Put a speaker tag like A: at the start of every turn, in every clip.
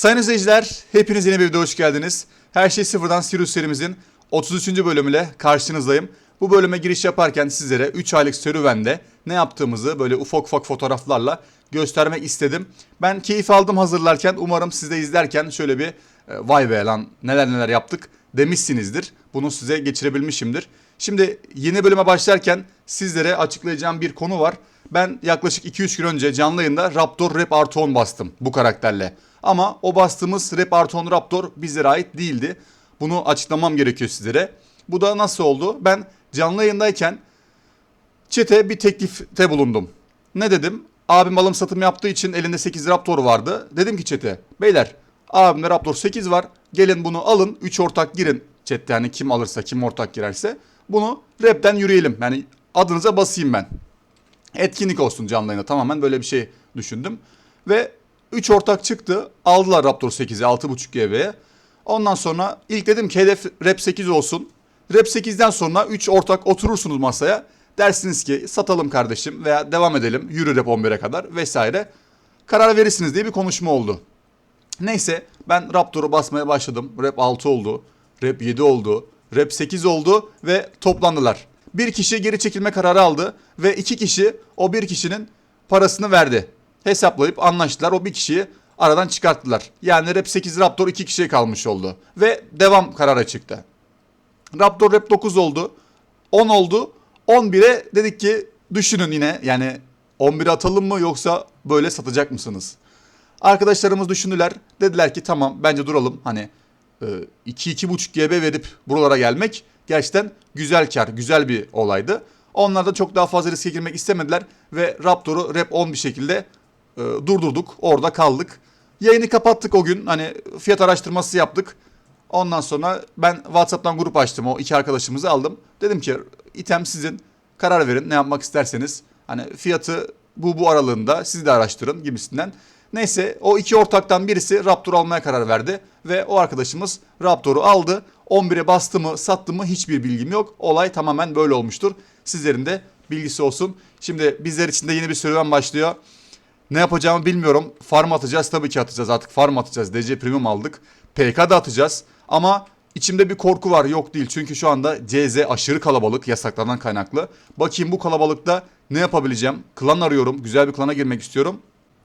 A: Sayın izleyiciler, hepiniz yeni bir videoya hoş geldiniz. Her şey sıfırdan Sirius serimizin 33. bölümüyle karşınızdayım. Bu bölüme giriş yaparken sizlere 3 aylık serüvende ne yaptığımızı böyle ufak ufak fotoğraflarla göstermek istedim. Ben keyif aldım hazırlarken. Umarım siz de izlerken şöyle bir e, vay be lan neler neler yaptık demişsinizdir. Bunu size geçirebilmişimdir. Şimdi yeni bölüme başlarken sizlere açıklayacağım bir konu var. Ben yaklaşık 2-3 gün önce canlı yayında Raptor Rap artı 10 bastım bu karakterle. Ama o bastığımız Rap artı 10 Raptor bizlere ait değildi. Bunu açıklamam gerekiyor sizlere. Bu da nasıl oldu? Ben canlı yayındayken Çete bir teklifte bulundum. Ne dedim? Abim alım satım yaptığı için elinde 8 Raptor vardı. Dedim ki Çete, beyler abimde Raptor 8 var. Gelin bunu alın. 3 ortak girin. Chat'te yani kim alırsa, kim ortak girerse. Bunu rapten yürüyelim. Yani adınıza basayım ben. Etkinlik olsun canlı yayında. Tamamen böyle bir şey düşündüm. Ve 3 ortak çıktı. Aldılar Raptor 8'i 6.5 GB'ye. Ondan sonra ilk dedim ki hedef Rap 8 olsun. Rap 8'den sonra 3 ortak oturursunuz masaya. Dersiniz ki satalım kardeşim veya devam edelim yürü Rap 11'e kadar vesaire. Karar verirsiniz diye bir konuşma oldu. Neyse ben Raptor'u basmaya başladım. Rap 6 oldu. Rap 7 oldu. Rap 8 oldu ve toplandılar. Bir kişi geri çekilme kararı aldı ve iki kişi o bir kişinin parasını verdi. Hesaplayıp anlaştılar. O bir kişiyi aradan çıkarttılar. Yani Rap 8 Raptor iki kişiye kalmış oldu. Ve devam kararı çıktı. Raptor Rap 9 oldu. 10 oldu. 11'e dedik ki düşünün yine yani 11'e atalım mı yoksa böyle satacak mısınız? Arkadaşlarımız düşündüler. Dediler ki tamam bence duralım. Hani 2-2,5 GB verip buralara gelmek gerçekten güzel kar, güzel bir olaydı. Onlar da çok daha fazla riske girmek istemediler ve Raptor'u Rap 10 bir şekilde e, durdurduk. Orada kaldık. Yayını kapattık o gün. Hani fiyat araştırması yaptık. Ondan sonra ben WhatsApp'tan grup açtım. O iki arkadaşımızı aldım. Dedim ki item sizin. Karar verin ne yapmak isterseniz. Hani fiyatı bu bu aralığında siz de araştırın gibisinden. Neyse o iki ortaktan birisi Raptor almaya karar verdi. Ve o arkadaşımız Raptor'u aldı. 11'e bastı mı sattı mı hiçbir bilgim yok. Olay tamamen böyle olmuştur. Sizlerin de bilgisi olsun. Şimdi bizler için de yeni bir serüven başlıyor. Ne yapacağımı bilmiyorum. Farm atacağız tabii ki atacağız artık farm atacağız. DC Premium aldık. PK da atacağız. Ama içimde bir korku var yok değil. Çünkü şu anda CZ aşırı kalabalık yasaklardan kaynaklı. Bakayım bu kalabalıkta ne yapabileceğim? Klan arıyorum. Güzel bir klana girmek istiyorum.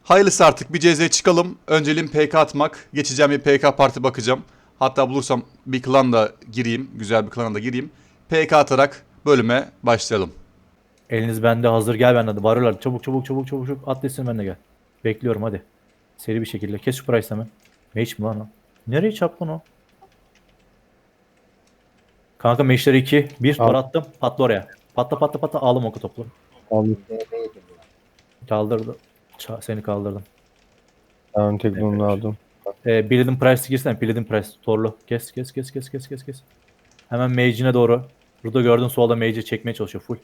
A: Hayırlısı artık bir CZ çıkalım. Önceliğim PK atmak. Geçeceğim bir PK parti bakacağım. Hatta bulursam bir klan da gireyim. Güzel bir klana da gireyim. PK atarak bölüme başlayalım.
B: Eliniz bende hazır gel bende. Varırlar. Çabuk çabuk çabuk çabuk çabuk. At desin ben de gel. Bekliyorum hadi. Seri bir şekilde. Kes şu price hemen. Mage mi lan o? Nereye çarptın o? Kanka mage'leri 2. 1
C: Al.
B: attım. Patla oraya. Patla patla patla. Alım oku toplu.
C: Aldım.
B: Kaldırdı. Ça- seni kaldırdım.
C: Tamam tek bunu aldım.
B: Ee, Bilidin Price'ı girsene. Bilidin Price. Torlu. Kes kes kes kes kes kes kes. Hemen mage'ine doğru. Burada gördün solda mage'i çekmeye çalışıyor. Full.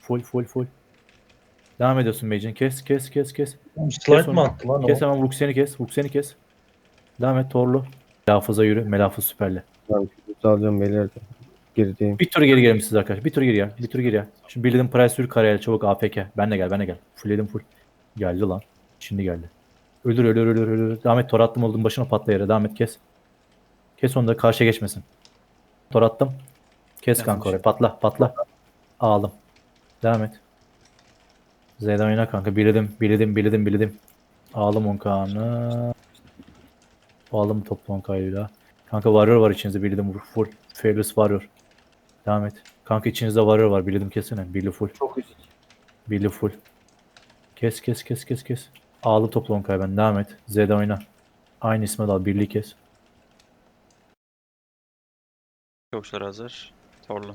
B: Full full full. Devam ediyorsun mage'in. Kes kes kes kes.
D: Slide mi attı lan
B: Kes
D: o?
B: hemen Vuxen'i kes. Vuxen'i kes. Devam et Torlu. Melafız'a yürü. Melafız süperli.
C: Tamam tek alacağım beyler de. Gerideyim.
B: Bir tur geri gelin siz arkadaşlar. Bir tur geri gel. Bir tur geri gel. Şimdi Bilidin Price sür karaya çabuk APK. Ben de gel ben de gel. Fullledim full. Geldi lan. Şimdi geldi. Ölür ölür ölür ölür. Devam et tor attım oldum başına patla yere. Devam et kes. Kes onu da karşıya geçmesin. Tor attım. Kes kanka oraya. Patla patla. Aldım. Devam et. Z'den oyna kanka. Biledim biledim biledim biledim. Aldım 10 kanı. Aldım toplu 10 kayıyla. Kanka varıyor var içinizde biledim full. Fearless varıyor. Devam et. Kanka içinizde varıyor var biledim kesene. Birli full.
D: Çok üst.
B: Birli full. Kes kes kes kes kes. Ağlı topla 10 kay ben. Devam et. Z'den oyna. Aynı isme dal. Birliği kes.
E: Yokuşlar hazır. Torlu.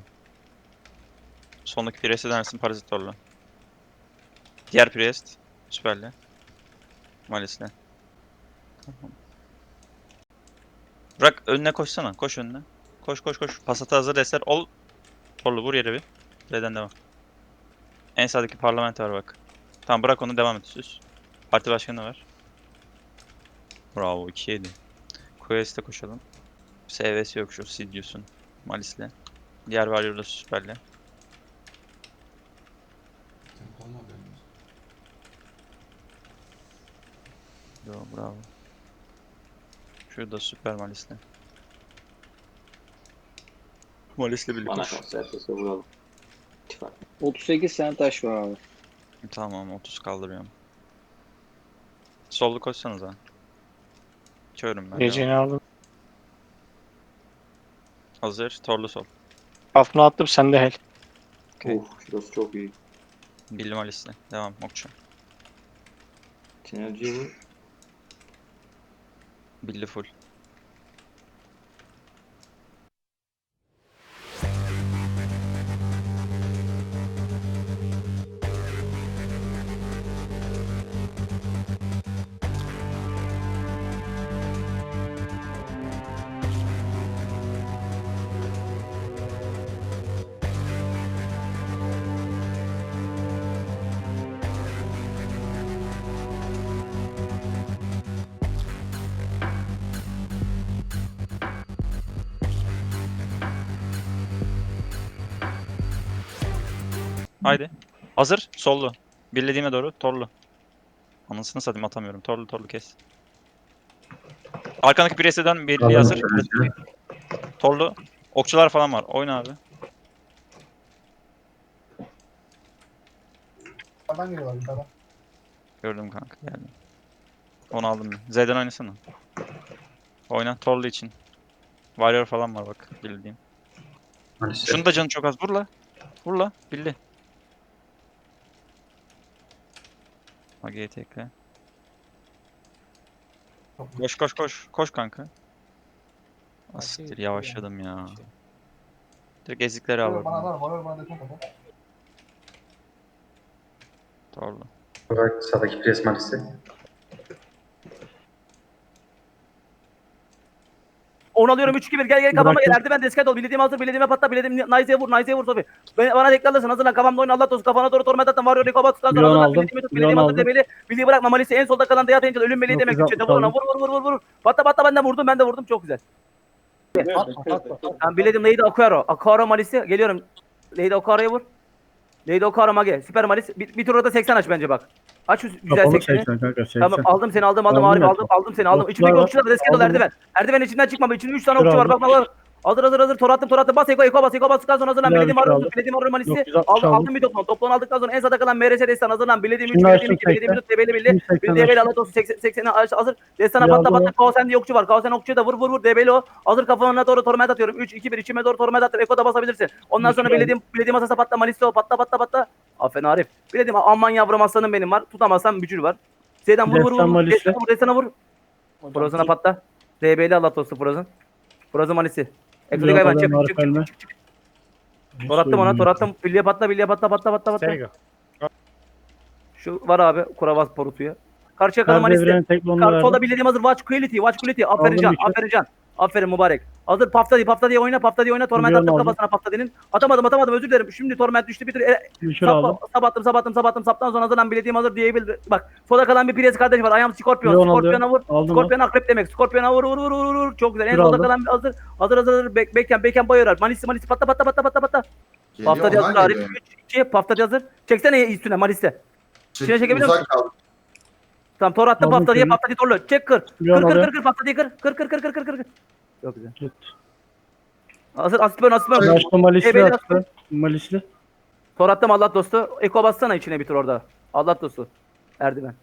E: Sondaki Priest'e denersin Parazit Torlu. Diğer Priest. Süperli. Malis'le. Tamam. Bırak önüne koşsana. Koş önüne. Koş koş koş. Pasata hazır eser. Ol. Torlu vur yere bir. R'den devam. En sağdaki parlamento var bak. Tamam bırak onu devam et. Süs. Parti başkanı var. Bravo 2-7. Quest'e koşalım. SVS yok şu Sidius'un. Malis'le. Diğer Warrior'da süperle. Bravo. Şurada süper Malis'le. Malis'le birlikte.
D: Bana kalsa herkese vuralım. İttifak.
F: 38 tane taş var abi.
E: Tamam 30 kaldırıyorum. Sollu koşsanıza. Körüm ben.
G: Geceni aldım.
E: Hazır. Torlu sol.
G: Kafını attım sen de hel.
E: Okey.
D: Uf şurası çok iyi.
E: Billy Malis'le. Devam. Okçu.
D: Sinerji
E: Billy full. Haydi. Hazır. Sollu. Birlediğime doğru. Torlu. Anasını satayım atamıyorum. Torlu torlu kes. Arkandaki prese dön. Birliği hazır. Torlu. Okçular falan var. Oyna abi. Gördüm kanka geldim. Onu aldım ben. Z'den oynasana. Oyna Torlu için. Warrior falan var bak bildiğim. Şunu da canı çok az. Vur la. Vur la. Bildi. Mage'yi tekle. Koş koş koş. Koş kanka. Asiktir yavaşladım ya. Direkt ezikleri al oradan. Torlu.
H: Bırak sağdaki pres malisi.
I: Onu alıyorum 3 2 1 gel gel kafama gel. Erdi ben desket ol bildiğim hazır bildiğime patla bildiğim Nice'ye vur Nice'ye vur Sofi ben, bana teklerlesin hazırlan. Kafamda oyna Allah tozu kafana doğru torment atın var Rico Batus'tan sonra hazırlan
C: aldım,
I: bildiğimi tut bildiğim hazır debeli bildiği bırakma Malisi en solda kalan Deyat Angel ölüm meleği demek
C: 960
I: üçe vur ona vur vur vur vur vur. Patla patla ben de vurdum ben de vurdum. Çok güzel. Ben bildiğim Lady Aquaro Aquaro Malisi geliyorum. Lady Aquaro'ya vur. Lady Aquaro Mage süper Malis. Bir, bir turda 80 aç bence bak aç şu güzel
C: Kapalı
I: 80'i
C: 80 kanka 80.
I: Tamam aldım seni aldım aldım
C: Aldın
I: Arif aldım aldım seni aldım. İçindeki
C: var.
I: okçular da desket ol
C: Aldın
I: Erdiven. Erdiven içinden çıkma. İçinde 3 tane okçu var.
C: aldım.
I: Bak bak bak. Hazır hazır hazır. Tor attım tor attım. Bas Eko Eko bas Eko bastıktan sonra hazırlan. Bilediğim
C: şey
I: arı
C: aldım.
I: bilediğim arı malisi.
C: 960
I: Aldım
C: aldım.
I: bir toplam. Toplam aldıktan sonra en sağda kalan MRS destan hazırlan. Bilediğim 3
C: Şimdi
I: bilediğim
C: açtım
I: 2 bilediğim 4 tebeli.
C: 180
I: Bir debeli alat olsun 80 80'e hazır. Destana patla patla.
C: o.
I: Kaosen diye okçu var. Kaosen okçuya da vur vur vur. Debeli o. Hazır kafana doğru torment atıyorum. 3 2 1 içime doğru torment attım. Eko da basabilirsin. Ondan sonra bilediğim bilediğim masasa patla malisi o. Patla patla patla. Aferin Arif. Bilediğim aman yavrum aslanım benim var. Tutamazsam bücür var. Şeyden vur vur vur. Destana vur. Destana vur. Patla. DB'li Allah dostu Frozen. Frozen Malisi. Eksotik hayvan çık çık çık çık çık. Tor attım ona tor attım. Bilye patla bilye patla patla patla patla. Şu var abi Kuravaz Porutu'ya. Karşıya kalan Malisi.
C: Devrenin tek bonunu
I: Kar, solda
C: verdim.
I: bildiğim hazır. Watch quality, watch quality. Aferin
C: Aldım
I: Can, aferin Can. Aferin mübarek. Hazır Pafta diye, Pafta diye oyna, Pafta diye oyna. Torment attım kafasına Pafta diye'nin. Atamadım, atamadım özür dilerim. Şimdi Torment düştü bir tür. E, sap, sabattım, sabattım, sabattım. Saptan sonra hazırlan bildiğim hazır diyebilir. Bak, solda kalan bir Pires kardeş var. Ayağım Scorpion. Scorpion'a vur. Scorpion akrep demek. Scorpion'a vur vur vur vur vur. Çok güzel. En
C: aldım.
I: kalan bir hazır. Hazır hazır hazır. Bek, beken beken bayırar. Malisi malisi patla patla patla patla patla. Pafta diye hazır Arif. 3 2 Pafta diye hazır. Çeksene üstüne Malis'te. İçine çekebiliyor musun? Tamam tor attım
C: Aldım
I: Pafta diye
C: seni.
I: Diye torlu. Çek kır. Kır kır kır kır Pafta diye kır. Kır kır kır kır kır kır. kır. Çok güzel.
C: Tut.
I: Hazır asitben asitben.
C: Açtım Malisli
I: Ebeli
C: açtı. Malisli.
I: Tor attım Allah dostu. Eko bassana içine bir tur orada. Allah dostu. Erdiven.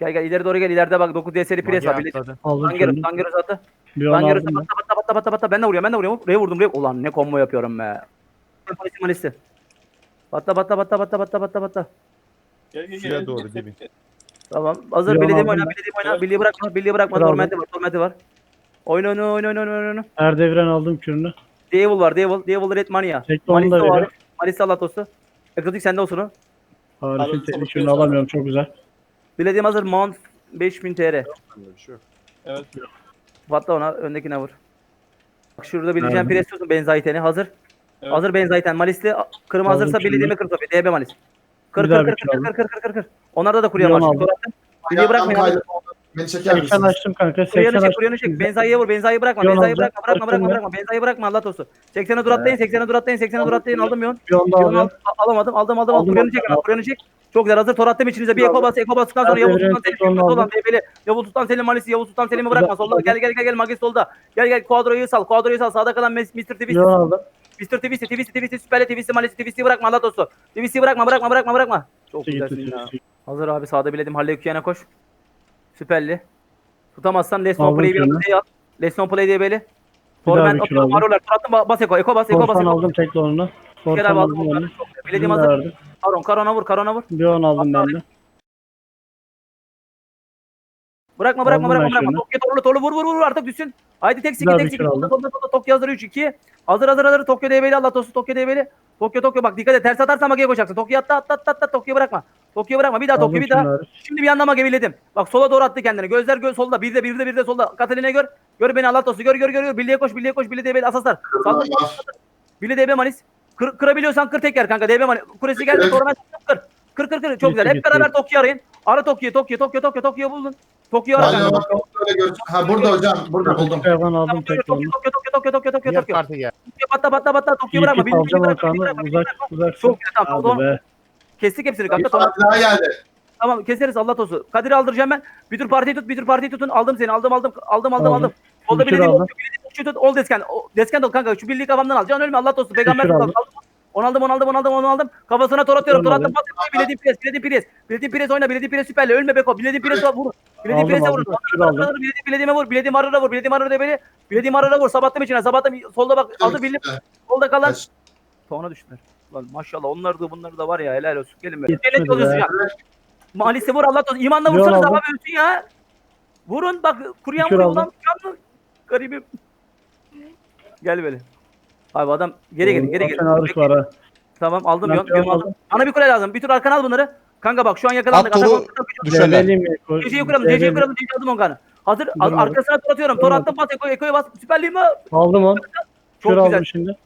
I: Gel gel ileri doğru gel ileride bak 9 DS'li pres var. Birleşik.
C: Aldım
I: Tangeros
C: şimdi.
I: Tangeros attı.
C: Bir an
I: Tangeros
C: aldım.
I: batta batta batta batta batta. Ben de vuruyorum ben de vuruyorum. R'ye vurdum R'ye. Ulan ne combo yapıyorum be. Malisi malisi. Batta batta batta batta batta batta batta.
J: Şuraya doğru demin.
I: Tamam. Hazır
C: Bir
I: bilediğim
C: an
I: oyna
C: aldım
I: bilediğim oyna. Bildiği bırakma bildiği bırakma.
C: Aldım.
I: Tormenti var tormenti var. Oyna oyna oyna oyna oyna oyna.
C: Her devren aldım kürünü.
I: Devil var Devil. Devil Red Mania.
C: Tek onu da
I: Malisi var.
C: veriyor.
I: Malisi Allah dostu. Eksotik sende olsun o.
C: Harif'in teknik kürünü alamıyorum çok güzel.
I: Bilediğim hazır Mount 5000 TR.
J: Bir şey yok.
I: Patla ona öndekine vur. Bak şurada bileceğim
C: Nerede?
I: pres tutun benzayteni hazır. Hazır benzayten Malisli kırma
C: Aldım
I: hazırsa
C: şimdi.
I: bilediğimi kır Sofi. DB Malis. Kır
C: Bir
I: kır
C: daha
I: kır
C: bir
I: kır
C: şey
I: kır kır kır kır kır. Onlarda da kurye
C: Bir
I: var.
C: aldım.
I: attım. Bildiği bırakmayın. abi.
J: Beni çeker
C: 80
J: misiniz?
C: açtım kanka. 80
I: Kuryonu çek,
C: açtım.
I: kuryonu çek. Benzayı vur, benzayı bırakma,
C: Bir onu
I: benzayı
C: alacağım.
I: bırakma, bırakma, bırakma, bırakma. Benzayı bırakma Allah dostu. 80'e dur atlayın, 80'e dur atlayın, 80'e dur atlayın. Aldım yon.
C: Bir onu da
I: Yon al,
C: alıyorum.
I: alamadım, aldım, aldım.
C: Aldım,
I: Kuryonu çek hemen,
C: aldım.
I: kuryonu çek. Çok güzel hazır tor attım içinize bir eko bas eko bastıktan sonra
C: Ben
I: Yavuz Sultan Selim
C: tekrar
I: Yavuz Sultan
C: aldım.
I: Selim'i Yavuz Sultan Selim Malisi Yavuz Sultan Selim'i bırakma solda gel gel gel gel Magis solda gel gel Quadro'yu sal Quadro'yu sal sağda kalan Mes- Mr. Twist
C: Leon aldım.
I: Mr. Twist Twist Twist Süperli Twist Malisi Twist'i bırakma Allah dostu Twist'i bırakma bırakma bırakma bırakma çok
C: Gitti,
I: güzelsin
C: gitti,
I: ya
C: gitti.
I: hazır abi sağda biledim Halle Yüküyen'e koş Süperli tutamazsan Let's No Play'i bir şey al Let's No Play diye beli
C: Bir daha
I: Torment
C: bir kür
I: atıyorum
C: aldım.
I: Marolar tur attım ba- bas eko eko bas eko bas
C: Korsan aldım tek donunu. Korsan
I: aldım
C: onu.
I: Bilediğim hazır. Karon Karon'a vur Karon'a vur
C: Leon aldım ben de.
I: Bırakma bırakma
C: Aldım
I: bırakma
C: ben
I: bırakma.
C: şunu.
I: Tokyo torlu torlu vur vur vur artık düşsün. Haydi tek siki tek
C: bir
I: siki. solda solda Tokyo hazır 3 2. Hazır hazır hazır Tokyo DB'li Allah dostu Tokyo DB'li. Tokyo Tokyo bak dikkat et ters atarsan Mage'ye koşacaksın. Tokyo attı attı attı attı Tokyo bırakma. Tokyo bırakma bir daha Tokyo
C: Aldım
I: bir daha.
C: şunları.
I: Şimdi bir yandan Mage biledim. Bak sola doğru attı kendini. Gözler göz solda. Bir de bir de bir de solda. Katalina'yı gör. Gör beni Allah dostu. Gör gör gör gör. Birliğe koş birliğe koş. Birliğe DB'li asaslar. Sağ Birliğe DB manis. Kır, kırabiliyorsan kır teker kanka. DB manis. Kuresi geldi. Torment kır. Kır kır kır. Çok güzel. Hep
C: Gitti,
I: beraber. Tokyo arayın. Ara Tokyo Tokyo Tokyo Tokyo Tokyo buldun. Tokyo ara kanka.
J: Ha burada hocam. Burada buldum.
C: Tekrardan aldım
I: Tokyo. Tokyo, Tokyo, Tokyo, Tokyo, Tokyo,
J: Diğer
I: Tokyo.
J: parti gel.
I: Batta, batta, batta, Tokyo bırakma.
C: İyi
I: Bildi,
C: ki
I: bildi,
C: alacağım
I: bırakma, bırakma,
C: Uzak
I: bırakma.
C: uzak.
I: Çok güzel, tamam.
C: Hadi be.
I: Kestik hepsini kanka.
J: Bir
I: Tamam,
J: daha geldi.
I: tamam keseriz Allah olsun. Kadir'i aldıracağım ben. Bir tür partiyi tut, bir tür partiyi tutun. Aldım seni, aldım, aldım, aldım, aldım,
C: Aldım.
I: aldım. Solda
C: Bir tür
I: bildiğim
C: aldım.
I: tut. Ol desken. O- Desken ol kanka. Şu birliği kafamdan al. Can ölme Allah olsun. Peygamber tut.
C: aldım.
I: Onu aldım, onu aldım, onu aldım, onu aldım. Kafasına tor atıyorum, tor attım. Pas, bilediğim pres, bilediğim pres. Bilediğim pres oyna, bilediğim pres süperle. Ölme Beko. Bilediğim pres vur. Pres'e
C: aldım.
I: vur. Bilediğim, bilediğime vur. Bilediğim arada vur. Bilediğim arada beni. Bilediğim arada vur. Sabattım içine. Sabattım. Solda bak. Aldı bildim. Solda kalan. Sonra düştüler. Lan maşallah onlar da bunları da var ya helal olsun. Gelin Cennet yolcusu
C: be.
I: ya. Maalesef vur Allah olsun. İmanla vursanız abi ölsün ya. Vurun bak kuruyan vuruyor. Canlı. Garibim. Gel böyle. Abi adam geri gelin geri gelin.
C: Ağrış var ha.
I: Tamam aldım yon. Yon aldım. Bana bir kule lazım. Bir tur arkana al bunları. Kanka bak şu an yakalandık.
A: At
I: olsun.
A: Düşerler.
I: Geceyi kuralım.
C: Develi.
I: kuralım. Geceyi aldım onkanı. Hazır. Arkasına tur atıyorum. Tor
C: Durmadım.
I: attım bas. Eko'ya bas. Süperliğim mi?
C: Aldım onu.
I: Çok
C: Kür
I: güzel.
C: aldım şimdi.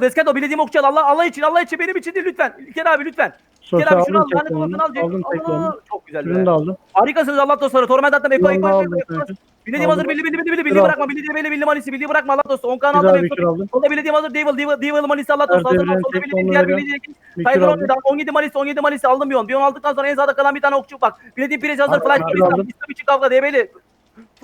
I: Desket ol. Bilediğim okçal. Allah Allah için, Allah için benim için değil lütfen. İlker abi lütfen. İlker abi şunu al.
C: aldım
I: al. Cenk.
C: Aldım tek
I: Allah,
C: donunu.
I: Çok güzel be.
C: de aldım.
I: Harikasınız Allah dostları. Torment attım. Eko,
C: Ürünü
I: Eko, Eko,
C: aldım.
I: Bilediğim hazır.
C: Aldım.
I: Bildi, bildi.
C: Kür
I: Bildi
C: aldım.
I: bırakma. Bildi, bildi, bildi Malisi. Bildi bırakma Allah dostu. 10 kan
C: Bir
I: aldım.
C: daha
I: Eko.
C: kür aldım.
I: Solda bildiğim hazır. Devil, Devil, Devil Malisi Allah dostu. Hazır. Solda
C: tek onlara
I: diğer
C: gel.
I: bildiğim.
C: Bir
I: Tiger
C: aldım.
I: Only'dan 17 Malisi, 17 Malisi aldım bir on. Bir on aldıktan sonra en sağda kalan bir tane okçu bak. Bilediğim Pires hazır.
C: Aldım,
I: Flash
C: aldım, aldım.
I: İslam için kavga DB'li.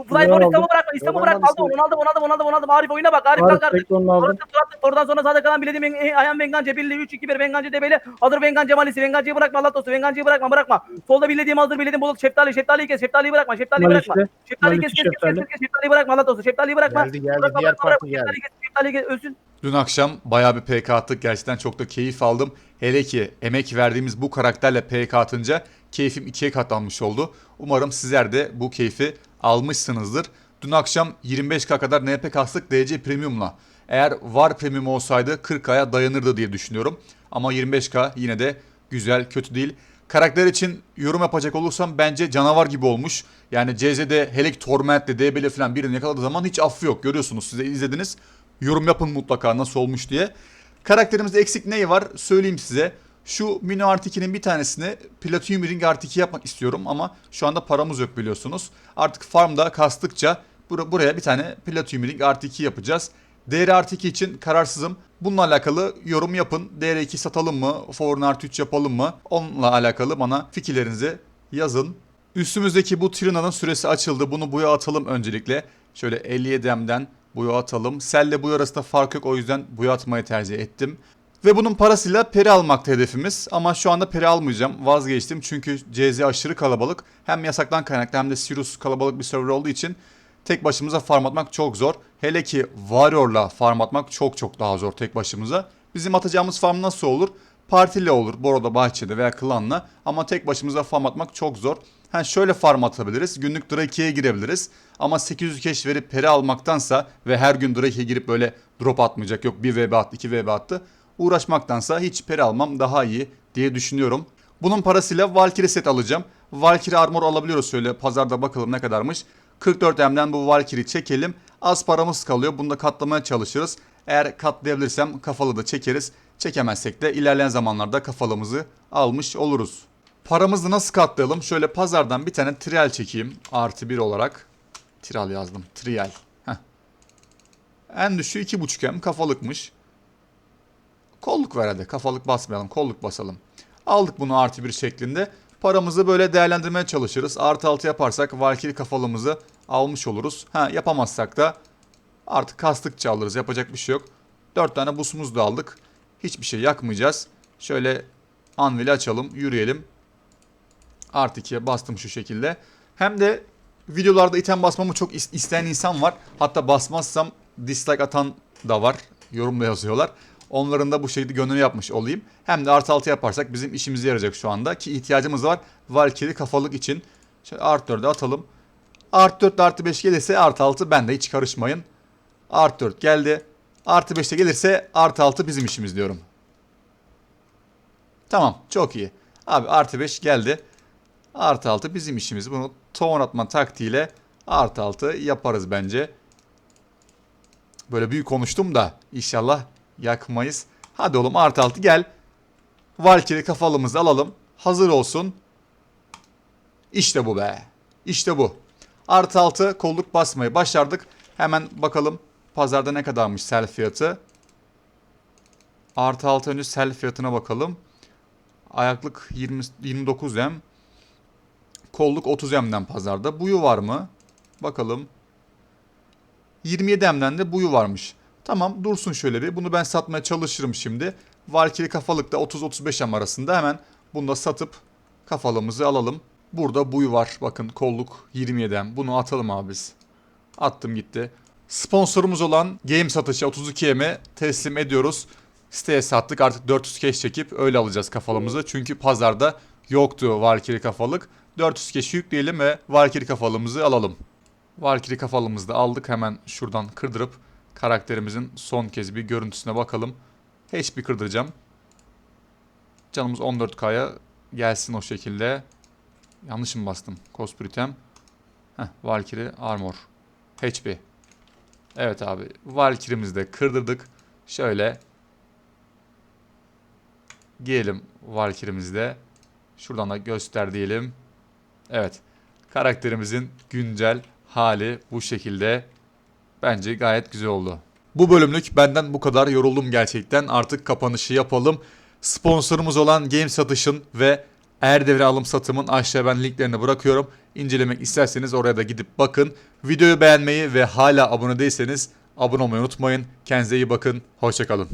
I: Fly İslam'ı
C: aldım.
I: bırakma. İslam'ı bırak. Aldım onu aldım, onu aldım, onu aldım, onu aldım. Arif oyuna bak. Arif
C: Arif
I: kalk
C: aldım.
I: Oradan, oradan sonra sağda kalan bilediğim en- Ayhan Vengancı birliği 3 2 1 Vengancı debeli. Hazır Vengancı Malisi. Vengancı'yı bırakma Allah dostu. Vengancı'yı bırakma bırakma. Solda bilediğim hazır bilediğim bulut. Şeftali şeftaliyi kes. Şeftaliyi bırakma. Şeftaliyi bırakma. Şeftaliyi kes kes kes kes
C: şeftali.
I: kes. Şeftaliyi bırakma Allah dostu. Şeftaliyi bırakma.
J: Geldi geldi.
I: Bırakma,
J: Diğer
I: bırakma,
J: parti
I: bırakma.
J: geldi.
I: Şeftaliyi kes. Şeftaliyi kes. Ölsün.
A: Dün akşam bayağı bir PK attık. Gerçekten çok da keyif aldım. Hele ki emek verdiğimiz bu karakterle PK atınca keyfim ikiye katlanmış oldu. Umarım sizler de bu keyfi almışsınızdır. Dün akşam 25k kadar NP kastık DC Premium'la. Eğer var Premium olsaydı 40k'ya dayanırdı diye düşünüyorum. Ama 25k yine de güzel, kötü değil. Karakter için yorum yapacak olursam bence canavar gibi olmuş. Yani CZ'de hele Torment'le DB'li falan birini yakaladığı zaman hiç affı yok. Görüyorsunuz siz de izlediniz. Yorum yapın mutlaka nasıl olmuş diye. Karakterimizde eksik neyi var söyleyeyim size. Şu Mini Art 2'nin bir tanesini Platinum Ring Art 2 yapmak istiyorum ama şu anda paramız yok biliyorsunuz. Artık farmda kastıkça bur- buraya bir tane Platinum Ring Art 2 yapacağız. DR Art 2 için kararsızım. Bununla alakalı yorum yapın. DR2 satalım mı? Foreign Art 3 yapalım mı? Onunla alakalı bana fikirlerinizi yazın. Üstümüzdeki bu Trina'nın süresi açıldı. Bunu buya atalım öncelikle. Şöyle 57M'den buya atalım. Cell'le buya arasında fark yok o yüzden buya atmayı tercih ettim. Ve bunun parasıyla peri almakta hedefimiz. Ama şu anda peri almayacağım. Vazgeçtim çünkü CZ aşırı kalabalık. Hem yasaktan kaynaklı hem de Sirius kalabalık bir server olduğu için tek başımıza farm atmak çok zor. Hele ki Warrior'la farm atmak çok çok daha zor tek başımıza. Bizim atacağımız farm nasıl olur? Partiyle olur. Boro'da, Bahçe'de veya Klan'la. Ama tek başımıza farm atmak çok zor. Ha şöyle farm atabiliriz. Günlük Drake'ye girebiliriz. Ama 800 keş verip peri almaktansa ve her gün Drake'e girip böyle drop atmayacak. Yok 1 VB attı 2 VB attı. Uğraşmaktansa hiç peri almam daha iyi diye düşünüyorum. Bunun parasıyla Valkyrie set alacağım. Valkyrie armor alabiliyoruz şöyle pazarda bakalım ne kadarmış. 44M'den bu Valkyrie çekelim. Az paramız kalıyor. Bunu da katlamaya çalışırız. Eğer katlayabilirsem kafalı da çekeriz. Çekemezsek de ilerleyen zamanlarda kafalımızı almış oluruz. Paramızı nasıl katlayalım? Şöyle pazardan bir tane trial çekeyim. Artı bir olarak. Trial yazdım. Trial. Heh. En düşüğü 2.5M kafalıkmış. Kolluk ver hadi. Kafalık basmayalım. Kolluk basalım. Aldık bunu artı bir şeklinde. Paramızı böyle değerlendirmeye çalışırız. Artı altı yaparsak Valkyrie kafalımızı almış oluruz. Ha yapamazsak da artık kastıkça alırız. Yapacak bir şey yok. 4 tane busumuz da aldık. Hiçbir şey yakmayacağız. Şöyle anvili açalım. Yürüyelim. Artı 2'ye bastım şu şekilde. Hem de videolarda item basmamı çok is- isteyen insan var. Hatta basmazsam dislike atan da var. Yorumda yazıyorlar. Onların da bu şekilde gönlünü yapmış olayım. Hem de artı 6 yaparsak bizim işimize yarayacak şu anda. Ki ihtiyacımız var Valkyrie kafalık için. Şöyle artı 4'e atalım. Artı 4 artı 5 gelirse artı 6 ben de hiç karışmayın. Artı 4 geldi. Artı 5 de gelirse artı 6 bizim işimiz diyorum. Tamam çok iyi. Abi artı 5 geldi. Artı 6 bizim işimiz. Bunu ton atma taktiğiyle artı 6 yaparız bence. Böyle büyük konuştum da inşallah yakmayız. Hadi oğlum artı 6 gel. Valkyrie kafalımızı alalım. Hazır olsun. İşte bu be. İşte bu. Artı 6 kolluk basmayı başardık. Hemen bakalım pazarda ne kadarmış sel fiyatı. Artı 6 önce sel fiyatına bakalım. Ayaklık 20, 29 M. Kolluk 30 M'den pazarda. Buyu var mı? Bakalım. 27 M'den de buyu varmış. Tamam dursun şöyle bir. Bunu ben satmaya çalışırım şimdi. Valkyrie kafalık da 30-35 M arasında. Hemen bunu da satıp kafalımızı alalım. Burada buyu var. Bakın kolluk 27 M. Bunu atalım abi biz. Attım gitti. Sponsorumuz olan Game Satışı 32M'e teslim ediyoruz. Siteye sattık artık 400 cash çekip öyle alacağız kafalımızı. Çünkü pazarda yoktu Valkyrie kafalık. 400 cash yükleyelim ve Valkyrie kafalımızı alalım. Valkyrie kafalımızı da aldık. Hemen şuradan kırdırıp karakterimizin son kez bir görüntüsüne bakalım. HP kırdıracağım. Canımız 14K'ya gelsin o şekilde. Yanlış mı bastım? Cospritem. Heh, Valkyrie Armor. HP. Evet abi. Valkyrie'mizi de kırdırdık. Şöyle. Giyelim Valkyrie'mizi de. Şuradan da göster diyelim. Evet. Karakterimizin güncel hali bu şekilde. Bence gayet güzel oldu. Bu bölümlük benden bu kadar yoruldum gerçekten. Artık kapanışı yapalım. Sponsorumuz olan Game Satış'ın ve Erdevre alım satımın aşağıya ben linklerini bırakıyorum. İncelemek isterseniz oraya da gidip bakın. Videoyu beğenmeyi ve hala abone değilseniz abone olmayı unutmayın. Kendinize iyi bakın. Hoşçakalın.